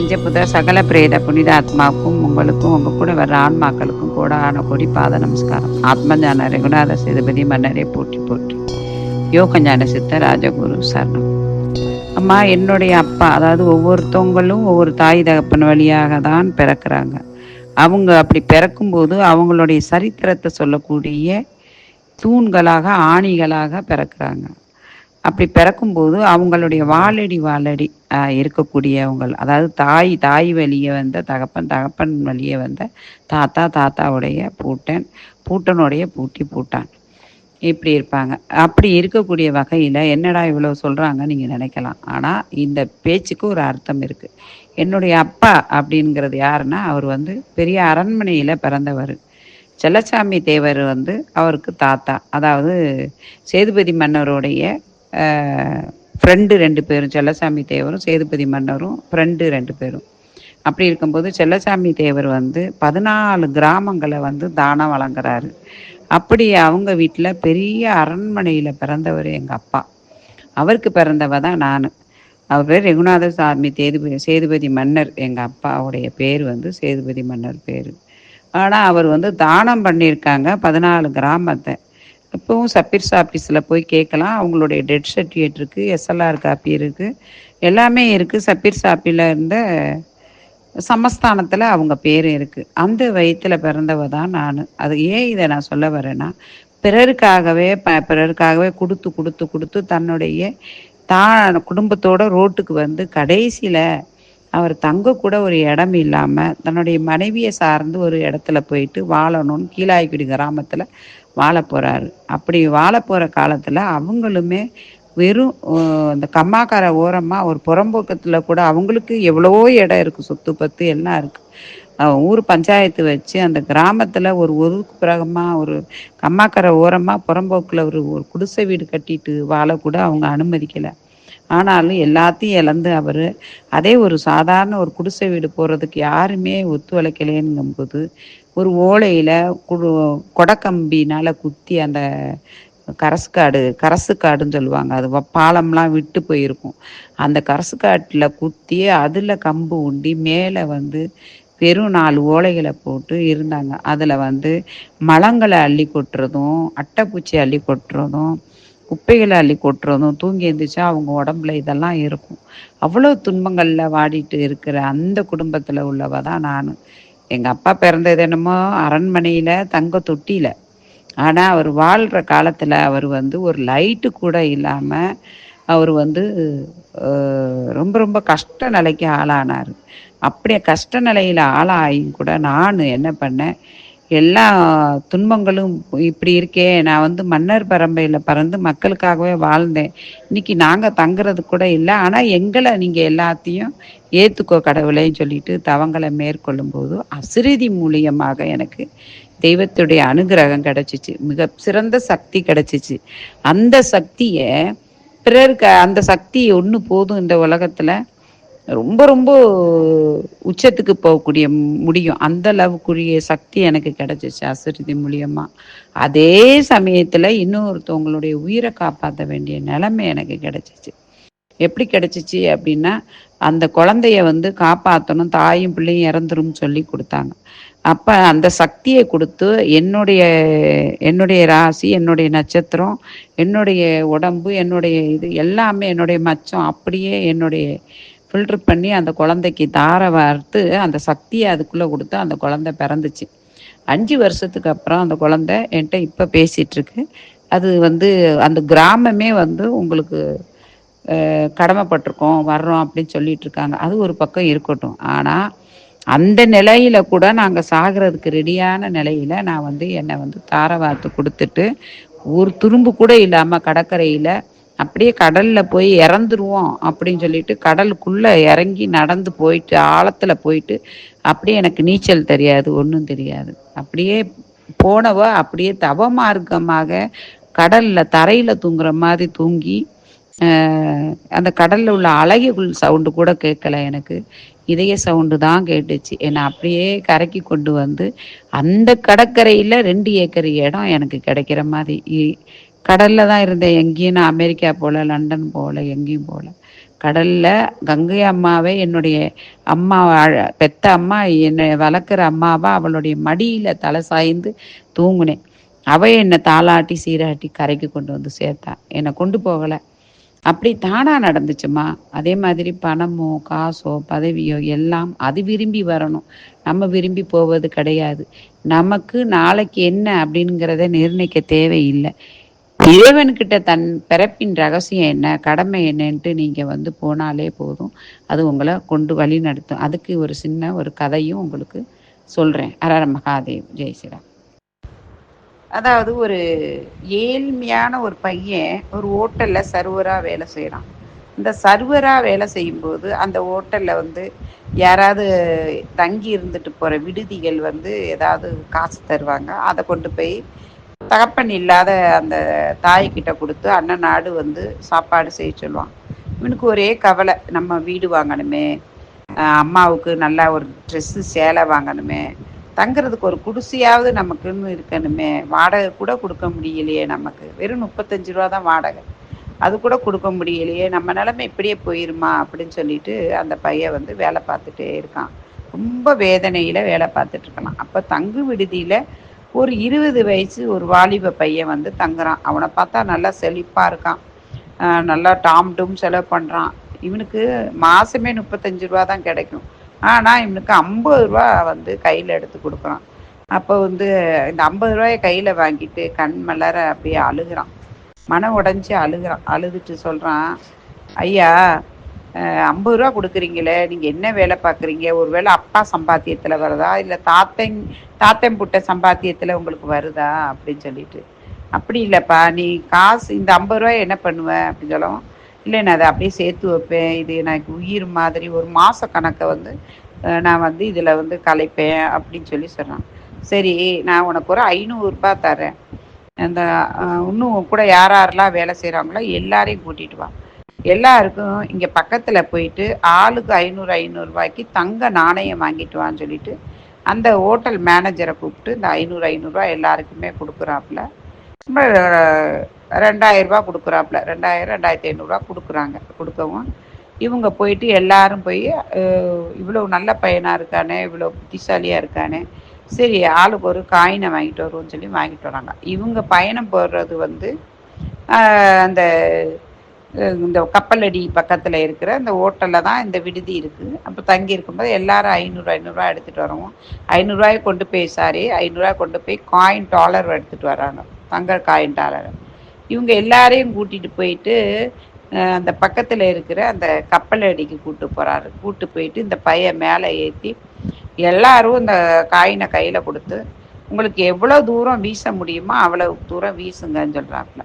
பஞ்சபுத சகல பிரேத புனித ஆத்மாவுக்கும் உங்களுக்கும் உங்க கூட வர்ற ஆன்மாக்களுக்கும் கோடான கொடி பாத நமஸ்காரம். ஆத்மஞான ரகுநாத சேதுபதி மன்னரை போற்றி போற்றி. யோகஞான சித்த ராஜகுரு சரணம். அம்மா என்னுடைய அப்பா அதாவது ஒவ்வொருத்தவங்களும் ஒவ்வொரு தாய் தகப்பன் வழியாக தான் பிறக்கிறாங்க. அவங்க அப்படி பிறக்கும்போது அவங்களுடைய சரித்திரத்தை சொல்லக்கூடிய தூண்களாக ஆணிகளாக பிறக்கிறாங்க. அப்படி பிறக்கும்போது அவங்களுடைய வாழடி வாழடி ஆஹ், இருக்கக்கூடியவங்க அதாவது தாய் தாய் வழியே வந்த தகப்பன் தகப்பன் வழியே வந்த தாத்தா தாத்தாவுடைய பூட்டன் பூட்டனுடைய பூட்டி பூட்டான். இப்படி இருப்பாங்க. அப்படி இருக்கக்கூடிய வகையில் என்னடா இவ்வளோ சொல்கிறாங்க நீங்கள் நினைக்கலாம். ஆனால் இந்த பேச்சுக்கு ஒரு அர்த்தம் இருக்குது என்னுடைய அப்பா அப்படிங்கிறது யாருன்னா அவர் வந்து பெரிய அரண்மனையில் பிறந்தவர். செல்லசாமி தேவர் வந்து அவருக்கு தாத்தா. அதாவது சேதுபதி மன்னருடைய ஃப்ரெண்டு ரெண்டு பேரும் செல்லசாமி தேவரும் சேதுபதி மன்னரும் ஃப்ரெண்டு ரெண்டு பேரும். அப்படி இருக்கும்போது செல்லசாமி தேவர் வந்து பதினாலு கிராமங்களை வந்து தானம் வழங்குறாரு. அப்படி அவங்க வீட்டில் பெரிய அரண்மனையில் பிறந்தவர் எங்கள் அப்பா. அவருக்கு பிறந்தவ தான் நான். அவர் பேர் ரகுநாத சாமி தேதுபதி சேதுபதி மன்னர். எங்கள் அப்பாவுடைய பேர் வந்து சேதுபதி மன்னர் பேர். ஆனால் அவர் வந்து தானம் பண்ணியிருக்காங்க பதினாலு கிராமத்தை. இப்போவும் சப்பீர்ஸ் ஆஃபீஸில் போய் கேட்கலாம் அவங்களுடைய டெட் சர்டிஃபிகேட் இருக்குது எஸ்எல்ஆர் காப்பி இருக்குது எல்லாமே இருக்குது சப்பீர்ஸ் ஆஃபீஸில் இருந்த சமஸ்தானத்தில் அவங்க பேர் இருக்குது அந்த வயிற்றில் பிறந்தவ தான் நான். அது ஏன் இதை நான் சொல்ல வரேன்னா பிறருக்காகவே ப பிறருக்காகவே கொடுத்து கொடுத்து கொடுத்து தன்னுடைய தான் குடும்பத்தோட ரோட்டுக்கு வந்து கடைசியில் அவர் தங்க கூட ஒரு இடம் இல்லாமல் தன்னுடைய மனைவியை சார்ந்து ஒரு இடத்துல போயிட்டு வாழணும்னு கீழாய்க்குடி கிராமத்தில் வாழ போகிறாரு அப்படி வாழ போகிற காலத்தில் அவங்களுமே வெறும் அந்த கம்மாக்கார ஓரமாக ஒரு புறம்போக்கத்தில் கூட அவங்களுக்கு எவ்வளவோ இடம் இருக்குது சொத்து பத்து எல்லாம் இருக்குது ஊர் பஞ்சாயத்து வச்சு அந்த கிராமத்தில் ஒரு ஒதுக்கு பிறகமாக ஒரு கம்மாக்கரை ஓரமாக புறம்போக்கில் ஒரு ஒரு குடிசை வீடு கட்டிட்டு வாழக்கூட அவங்க அனுமதிக்கலை. ஆனாலும் எல்லாத்தையும் இழந்து அவர் அதே ஒரு சாதாரண ஒரு குடிசை வீடு போகிறதுக்கு யாருமே ஒத்துழைக்கலேங்கும்போது ஒரு ஓலையில் குடு கொடக்கம்பினால் குத்தி அந்த கரசுக்காடு கரசுக்காடுன்னு சொல்லுவாங்க. அது பாலம்லாம் விட்டு போயிருக்கும். அந்த கரசுக்காட்டில் குத்தி அதில் கம்பு உண்டி மேலே வந்து வெறும் நாலு ஓலைகளை போட்டு இருந்தாங்க. அதில் வந்து மலங்களை அள்ளி கொட்டுறதும் அட்டைப்பூச்சி அள்ளி கொட்டுறதும் குப்பைகளை அள்ளி கொட்டுறதும் தூங்கி எழுந்திரிச்சா அவங்க உடம்புல இதெல்லாம் இருக்கும். அவ்வளோ துன்பங்களில் வாடிட்டு இருக்கிற அந்த குடும்பத்தில் உள்ளவ தான் நான். எங்கள் அப்பா பிறந்தது என்னமோ அரண்மனையில் தங்க தொட்டியில். ஆனால் அவர் வாழ்கிற காலத்தில் அவர் வந்து ஒரு லைட்டு கூட இல்லாமல் அவர் வந்து ரொம்ப ரொம்ப கஷ்ட நிலைக்கு ஆளானார். அப்படியே கஷ்ட நிலையில் ஆளாயும் கூட நான் என்ன பண்ணேன் எல்லா துன்பங்களும் இப்படி இருக்கே நான் வந்து மன்னர் பரம்பையில் பறந்து மக்களுக்காகவே வாழ்ந்தேன். இன்னைக்கு நாங்கள் தங்குறது கூட இல்லை. ஆனால் எங்களை நீங்கள் எல்லாத்தையும் ஏற்றுக்கோ கடவுளைன்னு சொல்லிட்டு தவங்களை மேற்கொள்ளும் போது அசிரிதி மூலியமாக எனக்கு தெய்வத்துடைய அனுகிரகம் கிடைச்சிச்சு. மிக சிறந்த சக்தி கிடைச்சிச்சு. அந்த சக்தியை பிறருக்கு அந்த சக்தி ஒன்று போதும் இந்த உலகத்தில். ரொம்ப ரொம்ப உச்சத்துக்கு போகக்கூடிய முடியும். அந்த அளவுக்குரிய சக்தி எனக்கு கிடைச்சிச்சு அசுரதி மூலியமா. அதே சமயத்துல இன்னொருத்தவங்களுடைய உயிரை காப்பாற்ற வேண்டிய நிலைமை எனக்கு கிடைச்சிச்சு. எப்படி கிடைச்சிச்சு அப்படின்னா அந்த குழந்தைய வந்து காப்பாற்றணும் தாயும் பிள்ளையும் இறந்துரும் சொல்லி கொடுத்தாங்க. அப்ப அந்த சக்தியை கொடுத்து என்னுடைய என்னுடைய ராசி என்னுடைய நட்சத்திரம் என்னுடைய உடம்பு என்னுடைய இது எல்லாமே என்னுடைய மச்சம் அப்படியே என்னுடைய ஃபில்டர் பண்ணி அந்த குழந்தைக்கு தாரை வார்த்து அந்த சக்தியை அதுக்குள்ளே கொடுத்து அந்த குழந்தை பிறந்துச்சு. அஞ்சு வருஷத்துக்கு அப்புறம் அந்த குழந்தை என்கிட்ட இப்போ பேசிகிட்ருக்கு அது வந்து அந்த கிராமமே வந்து உங்களுக்கு கடமைப்பட்டிருக்கோம் வர்றோம் அப்படின்னு சொல்லிட்டு இருக்காங்க. அது ஒரு பக்கம் இருக்கட்டும். ஆனால் அந்த நிலையில கூட நாங்கள் சாகிறதுக்கு ரெடியான நிலையில நான் வந்து என்னை வந்து தார வார்த்து கொடுத்துட்டு ஒரு துரும்பு கூட இல்லாமல் கடற்கரையில் அப்படியே கடல்ல போய் இறந்துருவோம் அப்படின்னு சொல்லிட்டு கடலுக்குள்ள இறங்கி நடந்து போயிட்டு ஆழத்துல போயிட்டு அப்படியே எனக்கு நீச்சல் தெரியாது ஒன்றும் தெரியாது. அப்படியே போனவ அப்படியே தவ மார்க்கமாக கடல்ல தரையில தூங்குற மாதிரி தூங்கி அந்த கடல்ல உள்ள அழகுகள் சவுண்டு கூட கேட்கல எனக்கு. இதய சவுண்டு தான் கேட்டுச்சு. என்னை அப்படியே கரைக்கு கொண்டு வந்து அந்த கடற்கரையில ரெண்டு ஏக்கர் இடம் எனக்கு கிடைக்கிற மாதிரி இ- கடல்ல தான் இருந்தேன். எங்கேயும் நான் அமெரிக்கா போல லண்டன் போல எங்கேயும் போல. கடல்ல கங்கை அம்மாவே என்னுடைய அம்மா பெத்த அம்மா என்னை வளர்க்குற அம்மாவா அவளுடைய மடியில தலை சாய்ந்து தூங்குனேன். அவ என்னை தாளாட்டி சீராட்டி கரைக்கு கொண்டு வந்து சேர்த்தா. என்னை கொண்டு போகலை. அப்படி தானா நடந்துச்சுமா. அதே மாதிரி பணமோ காசோ பதவியோ எல்லாம் அது விரும்பி வரணும். நம்ம விரும்பி போவது கிடையாது. நமக்கு நாளைக்கு என்ன அப்படிங்கிறத நிர்ணயிக்க தேவையில்லை. இறைவன்கிட்ட தன் பிறப்பின் ரகசியம் என்ன கடமை என்னன்ட்டு நீங்க வந்து போனாலே போதும். அது உங்களை கொண்டு வழி நடத்தும். அதுக்கு ஒரு சின்ன ஒரு கதையும் உங்களுக்கு சொல்றேன். அரர மகாதேவ். ஜெய் ஸ்ரீராம். அதாவது ஒரு ஏழ்மையான ஒரு பையன் ஒரு ஹோட்டல்ல சர்வரா வேலை செய்கிறான் இந்த சர்வரா வேலை செய்யும்போது அந்த ஹோட்டல்ல வந்து யாராவது தங்கி இருந்துட்டு போற விடுதிகள் வந்து ஏதாவது காசு தருவாங்க. அதை கொண்டு போய் தகப்பன் இல்லாத அந்த தாய்கிட்ட கொடுத்து அண்ணன் நாடு வந்து சாப்பாடு செய்ய சொல்லுவான். இவனுக்கு ஒரே கவலை நம்ம வீடு வாங்கணுமே அம்மாவுக்கு நல்லா ஒரு ட்ரெஸ்ஸு சேலை வாங்கணுமே தங்குறதுக்கு ஒரு குடிசையாவது நமக்குன்னு இருக்கணுமே வாடகை கூட கொடுக்க முடியலையே நமக்கு. வெறும் முப்பத்தஞ்சு ரூபா தான் வாடகை. அது கூட கொடுக்க முடியலையே நம்ம நிலமை இப்படியே போயிருமா அப்படின்னு சொல்லிட்டு அந்த பையன் வந்து வேலை பார்த்துட்டே இருக்கான். ரொம்ப வேதனையில் வேலை பார்த்துட்டு இருக்கலாம். அப்போ தங்கு விடுதியில் ஒரு இருபது வயசு ஒரு வாலிப பையன் வந்து தங்குறான். அவனை பார்த்தா நல்லா செழிப்பாக இருக்கான். நல்லா டாம் டூம் செலவு பண்ணுறான் இவனுக்கு மாதமே முப்பத்தஞ்சு ரூபா தான் கிடைக்கும். ஆனால் இவனுக்கு ஐம்பது ரூபா வந்து கையில் எடுத்து கொடுக்குறான். அப்போ வந்து இந்த ஐம்பது ரூபாயை கையில் வாங்கிட்டு கண் மலர அப்படியே அழுகிறான். மனம் உடஞ்சி அழுகிறான். அழுதுட்டு சொல்கிறான் ஐயா ஐம்பது ரூபா கொடுக்குறீங்களே நீங்கள் என்ன வேலை பார்க்குறீங்க? ஒரு வேளை அப்பா சம்பாத்தியத்தில் வருதா? இல்லை தாத்தன் தாத்தன் புட்ட சம்பாத்தியத்தில் உங்களுக்கு வருதா? அப்படின்னு சொல்லிட்டு. அப்படி இல்லைப்பா நீ காசு இந்த ஐம்பது ரூபாய் என்ன பண்ணுவேன் அப்படின்னு சொல்லவும். இல்லை நான் அதை அப்படியே சேர்த்து வைப்பேன். இது எனக்கு உயிர் மாதிரி ஒரு மாத கணக்கை வந்து நான் வந்து இதில் வந்து கலைப்பேன் அப்படின்னு சொல்லி சொல்கிறான் சரி நான் உனக்கு ஒரு ஐநூறுரூபா தரேன். அந்த இன்னும் கூட யார் யாரெல்லாம் வேலை செய்கிறாங்களோ எல்லாரையும் கூட்டிகிட்டு வா. எல்லாருக்கும் இங்கே பக்கத்தில் போயிட்டு ஆளுக்கு ஐநூறு ஐநூறுரூவாய்க்கு தங்க நாணயம் வாங்கிட்டு வான்னு சொல்லிட்டு அந்த ஹோட்டல் மேனேஜரை கூப்பிட்டு இந்த ஐநூறு ஐநூறுரூவா எல்லாருக்குமே கொடுக்குறாப்புல. ரெண்டாயிரம் ரூபா கொடுக்குறாப்புல. ரெண்டாயிரம் ரெண்டாயிரத்தி ஐநூறுரூவா கொடுக்குறாங்க கொடுக்கவும். இவங்க போயிட்டு எல்லாரும் போய் இவ்வளோ நல்ல பையனாக இருக்கானே இவ்வளோ புத்திசாலியாக இருக்கானே சரி ஆளுக்கு ஒரு காயினை வாங்கிட்டு வருவோம்னு சொல்லி வாங்கிட்டு வராங்க. இவங்க பயணம் போடுறது வந்து அந்த இந்த கப்பலடி பக்கத்தில் இருக்கிற இந்த ஹோட்டலில் தான் இந்த விடுதி இருக்குது அப்போ தங்கி இருக்கும்போது எல்லாரும் ஐநூறு ஐநூறுரூவா எடுத்துகிட்டு வருவோம். ஐநூறுரூவாயை கொண்டு போய் சாரி ஐநூறுரூவா கொண்டு போய் காயின் டாலர் எடுத்துகிட்டு வராங்க. தங்க காயின் டாலர் இவங்க எல்லாரையும் கூட்டிகிட்டு போயிட்டு அந்த பக்கத்தில் இருக்கிற அந்த கப்பல் அடிக்கு கூட்டு போகிறாரு கூட்டு போயிட்டு இந்த பையன் மேலே ஏற்றி எல்லாரும் இந்த காயினை கையில் கொடுத்து உங்களுக்கு எவ்வளோ தூரம் வீச முடியுமோ அவ்வளோ தூரம் வீசுங்கன்னு சொல்கிறாப்புல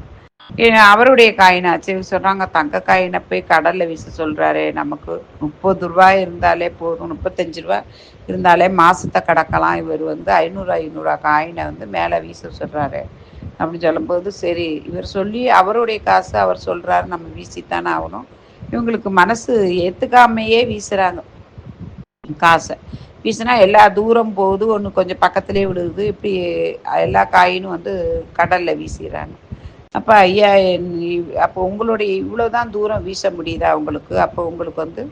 அவருடைய காயினாச்சு. சொல்கிறாங்க தங்க காயினை போய் கடலில் வீச சொல்றாரு. நமக்கு முப்பது ரூபாய் இருந்தாலே போதும் முப்பத்தஞ்சு ரூபா இருந்தாலே மாதத்தை கடக்கலாம். இவர் வந்து ஐநூறு ஐநூறுரூவா காயினை வந்து மேலே வீச சொல்கிறாரு அப்படின்னு சொல்லும்போது சரி இவர் சொல்லி அவருடைய காசு அவர் சொல்கிறாரு நம்ம வீசித்தானே ஆகணும். இவங்களுக்கு மனசு ஏற்றுக்காமையே வீசுகிறாங்க காசை. வீசினா எல்லா தூரம் போகுது ஒன்று கொஞ்சம் பக்கத்துலேயே விடுது. இப்படி எல்லா காயினும் வந்து கடலில் வீசிடுறாங்க அப்போ ஐயா அப்போ உங்களுடைய இவ்வளோ தான் தூரம் வீச முடியுதா உங்களுக்கு? அப்போ உங்களுக்கு வந்து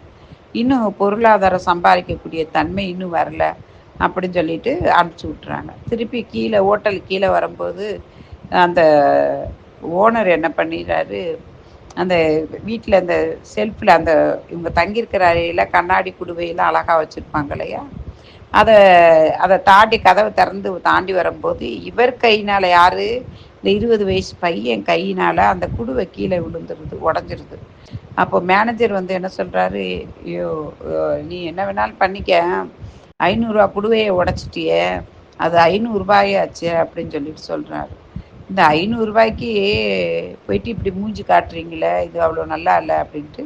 இன்னும் பொருளாதாரம் சம்பாதிக்கக்கூடிய தன்மை இன்னும் வரல அப்படின்னு சொல்லிட்டு அனுப்பிச்சி விட்றாங்க திருப்பி கீழே ஓட்டல் கீழே வரும்போது அந்த ஓனர் என்ன பண்ணிடுறாரு? அந்த வீட்டில் அந்த செல்ஃபில் அந்த இவங்க தங்கியிருக்கிற அறையில் கண்ணாடி குடுவையெல்லாம் அழகாக வச்சுருப்பாங்க இல்லையா? அதை அதை தாண்டி கதவை திறந்து தாண்டி வரும்போது இவர் கையினால் யார்? இந்த இருபது வயசு பையன் கையினால் அந்த குடுவை கீழே விழுந்துருது உடஞ்சிருது. அப்போ மேனேஜர் வந்து என்ன சொல்கிறாரு ஐயோ நீ என்ன வேணாலும் பண்ணிக்க. ஐநூறுரூவா குடுவையை உடச்சிட்டியே அது ஐநூறுரூபாயாச்சு அப்படின்னு சொல்லிட்டு சொல்கிறாரு இந்த ஐநூறுரூபாய்க்கு போயிட்டு இப்படி மூஞ்சி காட்டுறீங்களே இது அவ்வளோ நல்லா இல்லை அப்படின்ட்டு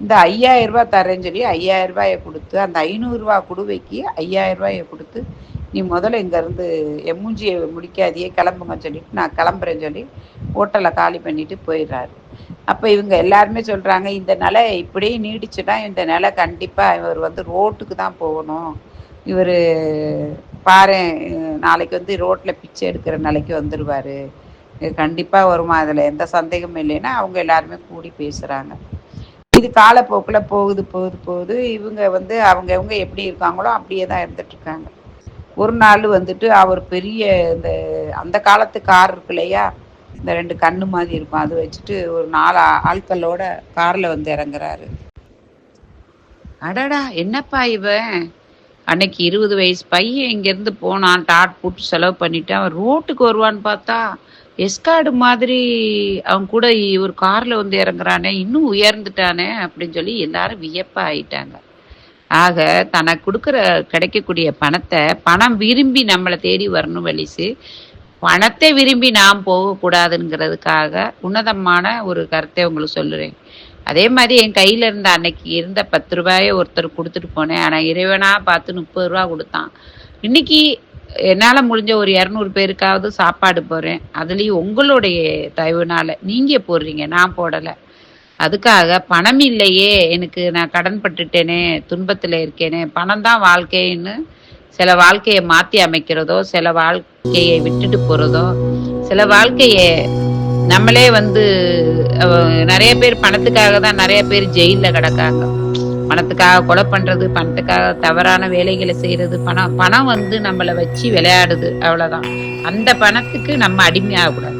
இந்த ஐயாயிரரூபா தரேன்னு சொல்லி ஐயாயிரரூபாயை கொடுத்து அந்த ஐநூறுரூவா குடுவைக்கு ஐயாயிரரூபாயை கொடுத்து நீ முதல்ல இங்கேருந்து என் மூஞ்சியை முடிக்காதியே கிளம்புங்க சொல்லிட்டு நான் கிளம்புறேன்னு சொல்லி ஹோட்டலை காலி பண்ணிட்டு போயிடுறாரு. அப்போ இவங்க எல்லாருமே சொல்கிறாங்க இந்த நிலை இப்படியே நீடிச்சுன்னா இந்த நிலை கண்டிப்பாக இவர் வந்து ரோட்டுக்கு தான் போகணும். இவர் பாரு நாளைக்கு வந்து ரோட்டில் பிச்சை எடுக்கிற நிலைக்கு வந்துடுவார் கண்டிப்பாக வருமா அதில் எந்த சந்தேகமும் இல்லைன்னா அவங்க எல்லாருமே கூடி பேசுகிறாங்க இது காலப்போக்கில் போகுது போகுது போகுது. இவங்க வந்து அவங்க இவங்க எப்படி இருக்காங்களோ அப்படியே தான் இருந்துட்டுருக்காங்க இருக்காங்க. ஒரு நாள் வந்துட்டு அவர் பெரிய இந்த அந்த காலத்து கார் இருக்கு இல்லையா? இந்த ரெண்டு கண்ணு மாதிரி இருக்கும். அது வச்சுட்டு ஒரு நாலு ஆட்களோட காரில் வந்து இறங்குறாரு. அடடா என்னப்பா இவன்? அன்னைக்கு இருபது வயசு பையன் இங்கேருந்து போனான். டாட் போட்டு செலவு பண்ணிட்டு அவன் ரோட்டுக்கு வருவான்னு பார்த்தா எஸ்கார்டு மாதிரி அவன் கூட ஒரு காரில் வந்து இறங்குறானே இன்னும் உயர்ந்துட்டானே அப்படின்னு சொல்லி எல்லாரும் வியப்பாக ஆயிட்டாங்க ஆக தனக்கு கொடுக்குற கிடைக்கக்கூடிய பணத்தை பணம் விரும்பி நம்மளை தேடி வரணும் வெளிசு பணத்தை விரும்பி நாம் போகக்கூடாதுங்கிறதுக்காக உன்னதமான ஒரு கருத்தை உங்களுக்கு சொல்லுறேன். அதே மாதிரி என் கையில இருந்த அன்னைக்கு இருந்த பத்து ரூபாயை ஒருத்தர் கொடுத்துட்டு போனேன். ஆனா இறைவனா பார்த்து முப்பது ரூபா கொடுத்தான். இன்னைக்கு என்னால முடிஞ்ச ஒரு இரநூறு பேருக்காவது சாப்பாடு போறேன். அதுலயும் உங்களுடைய தயவுனால நீங்க போடுறீங்க நான் போடலை. அதுக்காக பணம் இல்லையே எனக்கு நான் கடன் பட்டுட்டேனே துன்பத்தில் இருக்கேனே பணம் தான் வாழ்க்கைன்னு சில வாழ்க்கையை மாற்றி அமைக்கிறதோ சில வாழ்க்கையை விட்டுட்டு போகிறதோ சில வாழ்க்கையை நம்மளே வந்து நிறைய பேர் பணத்துக்காக தான் நிறைய பேர் ஜெயிலில் கிடக்காங்க. பணத்துக்காக கொலை பண்ணுறது பணத்துக்காக தவறான வேலைகளை செய்கிறது பணம் பணம் வந்து நம்மளை வச்சு விளையாடுது அவ்வளோதான் அந்த பணத்துக்கு நம்ம அடிமையாகக்கூடாது.